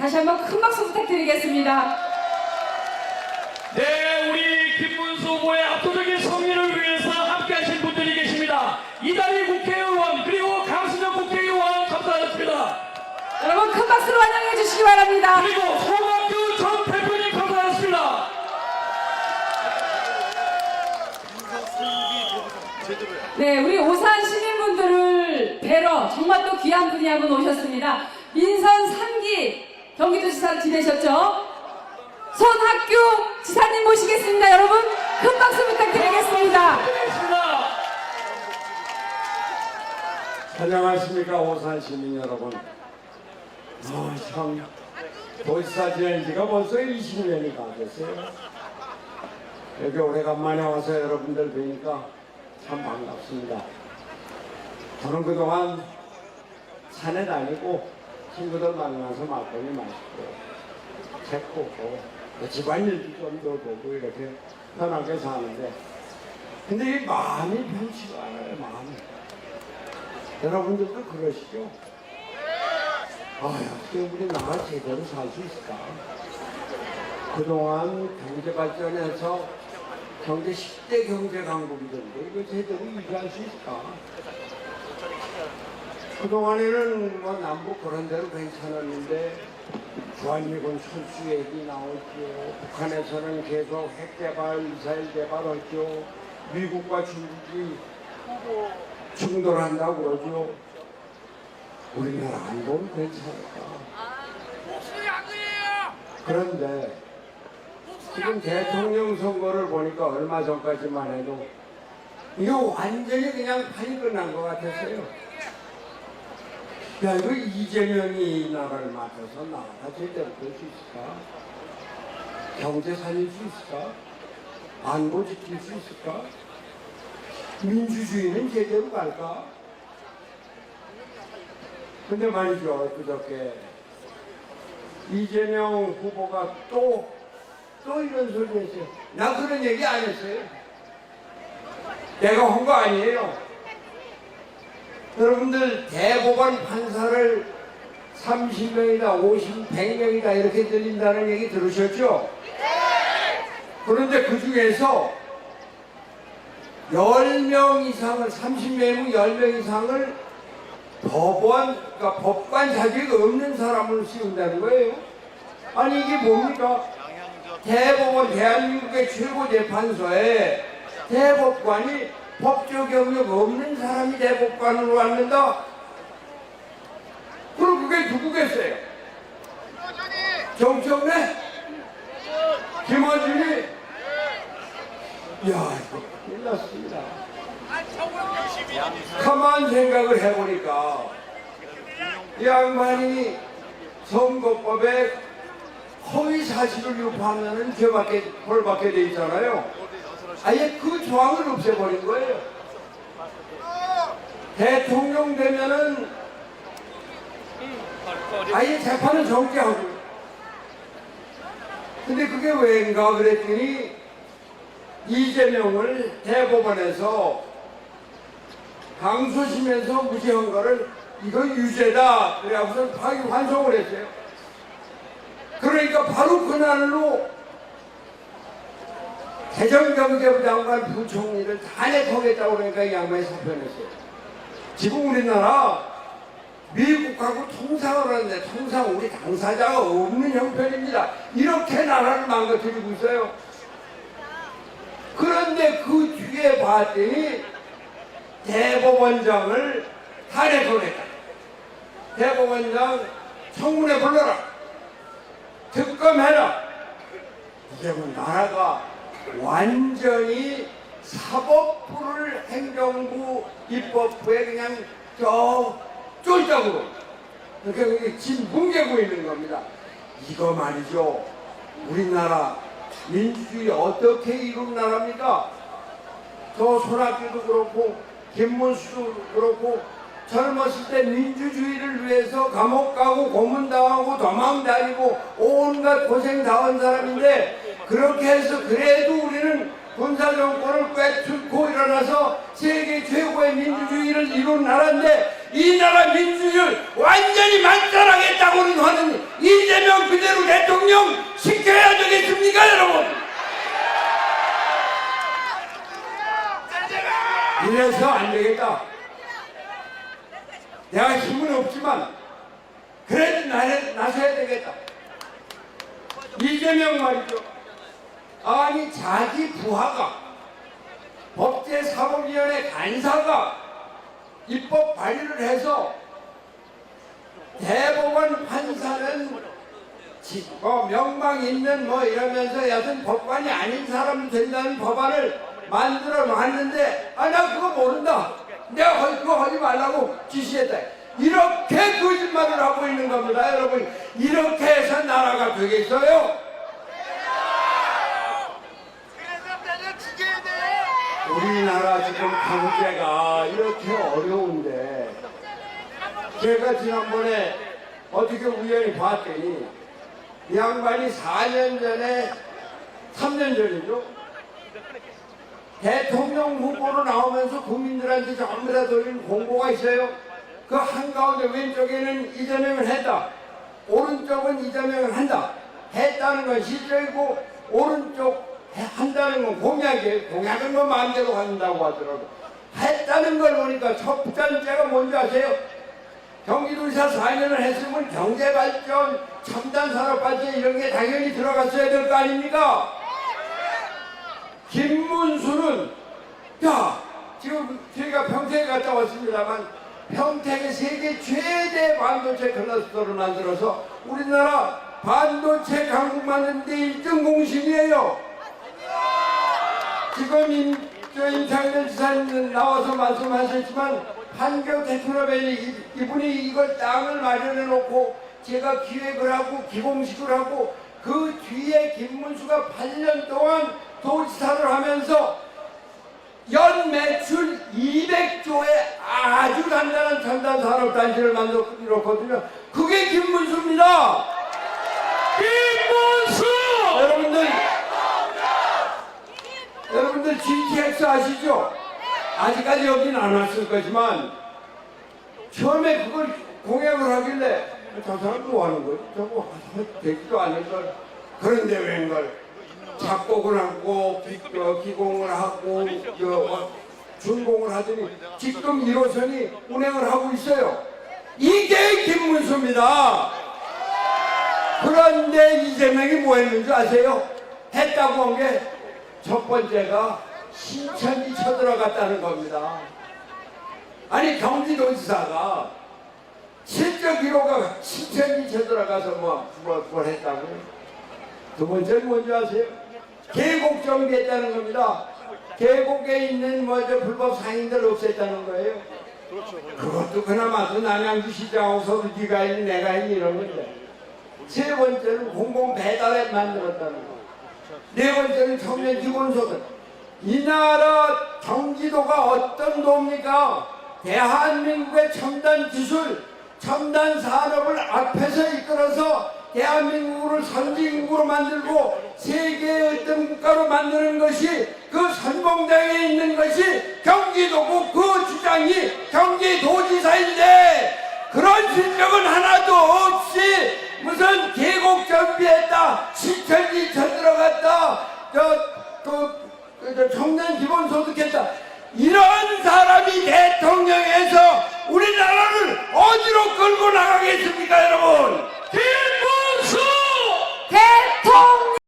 다시 한번 큰 박수 부탁드리겠습니다. 네, 우리 김문수 후보의 압도적인 승리를 위해서 함께하신 분들이 계십니다. 이다리 국회의원 그리고 강수정 국회의원 감사하셨습니다. 여러분 큰 박수로 환영해 주시기 바랍니다. 그리고 송학규 전 대표님 감사하셨습니다. 네, 우리 오산 시민분들을 뵈러 정말 또 귀한 분이 한 분 오셨습니다. 민선 3기 경기도지사 지내셨죠? 손학규 지사님 모시겠습니다. 여러분 큰 박수 부탁드리겠습니다. 안녕하십니까 오산 시민 여러분. 아, 참 도지사 지낸 지가 벌써 20년이 가 됐어요. 여기 오래간만에 와서 여러분들 뵈니까 참 반갑습니다. 저는 그동안 산에 다니고 친구들 만나서 막걸리 마시고 책 보고 또 집안일도 좀 더 보고 이렇게 편하게 사는데 근데 이 마음이 편치가 않아요 마음이. 여러분들도 그러시죠? 아, 어떻게 우리 나라 제대로 살 수 있을까? 그동안 경제 발전해서 경제 10대 경제 강국이던데 이거 제대로 유지할 수 있을까? 그동안에는 뭐 남북 그런 대로 괜찮았는데 주한미군 철수 얘기 나오죠. 북한에서는 계속 핵 개발, 미사일 개발하죠. 미국과 중국이 충돌한다고 그러죠. 우리나라 안 보면 괜찮을까? 그런데 지금 대통령 선거를 보니까 얼마 전까지만 해도 이거 완전히 그냥 판이 끝난 것 같았어요. 야, 이거 이재명이 이 나라를 맡아서 나라가 제대로 될 수 있을까? 경제 살릴 수 있을까? 안보 지킬 수 있을까? 민주주의는 제대로 갈까? 근데 말이죠, 그저께 이재명 후보가 또, 또 이런 소리 했어요. 나 그런 얘기 안 했어요. 내가 한 거 아니에요. 여러분들 대법원 판사를 30명이다, 50, 100명이다 이렇게 들린다는 얘기 들으셨죠? 그런데 그 중에서 10명 이상을, 30명이면 10명 이상을 법원, 그러니까 법관 자격이 없는 사람을 씌운다는 거예요. 아니 이게 뭡니까? 대법원 대한민국의 최고 재판소에 대법관이 법적 경력 없는 사람이 대법관으로 왔는다? 그럼 그게 누구겠어요? 정청래? 김어준이? 야, 이거 큰일 났습니다. 가만 생각을 해보니까 이 양반이 선거법에 허위 사실을 유포하면은 죄받게 벌받게 돼 있잖아요. 아예 그 조항을 없애버린 거예요. 대통령 되면은 아예 재판을 정지하고. 근데 그게 왜인가 그랬더니 이재명을 대법원에서 강소심에서 무죄한 거를 이거 유죄다 그래갖고서 파기 환송을 했어요. 그러니까 바로 그날로 대전경제부 장관 부총리를 다 내통했다고 그러니까 이 양반이 사표냈어요. 지금 우리나라 미국하고 통상을 하는데 통상 우리 당사자가 없는 형편입니다. 이렇게 나라를 망가뜨리고 있어요. 그런데 그 뒤에 봤더니 대법원장을 탄핵했다. 대법원장 청문회 불러라. 특검해라. 이제 뭐 나라가 완전히 사법부를 행정부 입법부에 그냥 저 쫄짝으로 그러니까 지금 뭉개고 있는 겁니다. 이거 말이죠. 우리나라 민주주의 어떻게 이룬 나라입니까? 저 손학규도 그렇고 김문수도 그렇고 젊었을 때 민주주의를 위해서 감옥 가고 고문당하고 도망다니고 온갖 고생 당한 사람인데 그렇게 해서 그래도 우리는 군사 정권을 꿰뚫고 일어나서 세계 최고의 민주주의를 이룬 나라인데 이 나라 민주주의를 완전히 만들어가겠다고는 하는 이재명 그대로 대통령 시켜야 되겠습니까 여러분? 이래서 안 되겠다. 내가 힘은 없지만 그래도 나서야 되겠다. 이재명 말이죠. 아니 자기 부하가 법제사법위원회 간사가 입법 발의를 해서 대법원 판사는 지- 뭐 명망 있는 뭐 이러면서 여튼 법관이 아닌 사람 된다는 법안을 만들어 놨는데 아 나 그거 모른다. 내가 거- 그거 하지 말라고 지시했다. 이렇게 거짓말을 하고 있는 겁니다 여러분. 이렇게 해서 나라가 되겠어요? 우리나라 지금 경제가 이렇게 어려운데 제가 지난번에 어떻게 우연히 봤더니 이 양반이 4년 전에 3년 전이죠? 대통령 후보로 나오면서 국민들한테 전부 다 돌린 공고가 있어요. 그 한가운데 왼쪽에는 이재명을 했다. 오른쪽은 이재명을 한다. 했다는 건 실적이고 오른쪽 해- 한다는 건 공약이에요 공약은 뭐 마음대로 한다고 하더라도 했다는 걸 보니까 첫 번째가 뭔지 아세요? 경기도지사 4년을 했으면 경제발전, 첨단산업발전 이런 게 당연히 들어갔어야 될 거 아닙니까? 김문수는 야 지금 저희가 평택에 갔다 왔습니다만 평택에 세계 최대 반도체 클러스터를 만들어서 우리나라 반도체 강국 만드는 데 1등 공신이에요. 지금 임, 저 임창현 지사님 나와서 말씀하셨지만 한경 테크노밸리 이- 이분이 이걸 땅을 마련해 놓고 제가 기획을 하고 기공식을 하고 그 뒤에 김문수가 8년 동안 도지사를 하면서 연 매출 200조의 아주 단단한 첨단 산업 단지를 만들었거든요. 그게 김문수입니다. 김문수! 여러분들 여러분들 GTX 아시죠? 아직까지 여긴 안 왔을 거지만 처음에 그걸 공약을 하길래 저 사람 뭐 하는 거지? 저거 되지도 않을 걸 그런데 웬걸 작곡을 하고 기, 어, 기공을 하고 저, 어, 준공을 하더니 지금 1호선이 운행을 하고 있어요 이게 김문수입니다 그런데 이재명이 뭐 했는지 아세요? 했다고 한 게 첫 번째가 신천지 쳐들어갔다는 겁니다. 아니 경기도지사가 실적 1호가 신천지 쳐들어가서 뭐, 뭐, 뭘 했다고요? 두 번째는 뭔지 아세요? 계곡 정비했다는 겁니다. 계곡에 있는 뭐저 불법 상인들 없앴다는 거예요. 그것도 그나마도 남양주 시장하고서 네가 있니 내가 있니 이런 건데. 세 번째는 공공 배달앱 만들었다는 거. 네 번째는 청년 기본소득. 이 나라 경기도가 어떤 도입니까? 대한민국의 첨단 기술, 첨단 산업을 앞에서 이끌어서 대한민국을 선진국으로 만들고 세계의 어떤 국가로 만드는 것이 그 선봉장에 있는 것이 경기도고 그 주장이 경기도지사인데 그런 실력은 하나도 없이 무슨 계곡 정비했다 신천지 쳐들어갔다 저그 그, 그 청년 기본소득했다. 이런 사람이 대통령에서 우리나라를 어디로 끌고 나가겠습니까 여러분? 김문수! 대통령!